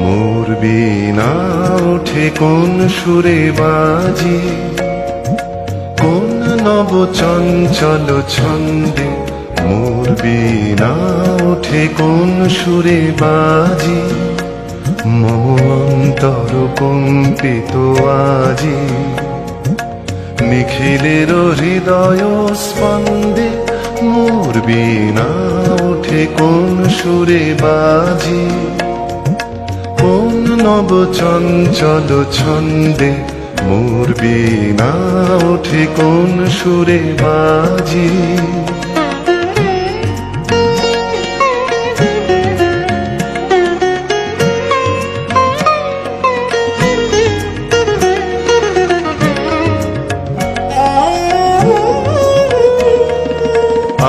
মোর বিনা ওঠে কোন সুরে বাজি, কোন নব চঞ্চল ছন্দে। মোর বিনা ওঠে কোন সুরে বাজি, মম অন্তর কম্পিত আজি। নিখিলের হৃদয় স্পন্দে, মোর বিনা ওঠে কোন সুরে বাজি। কোন নব চঞ্চল ছন্দে, মোর বিনা ওঠে কোন সুরে বাজি।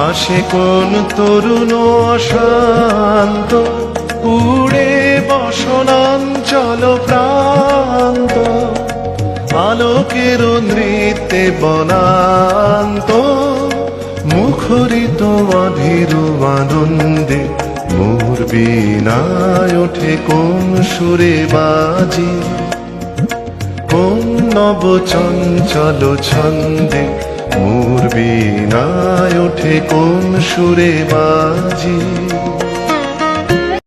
আসে কোন তরুণ অশান্ত, উড়ে বসনাঞ্চল প্রান্ত, আলোকের নৃত্যে বনান্ত, মুখরিত অধীর আনন্দে মোর বিনায় ওঠে কোন সুরে বাজি, কোন নব চঞ্চল ছন্দে মোর বিনায় ওঠে কোন সুরে বাজি?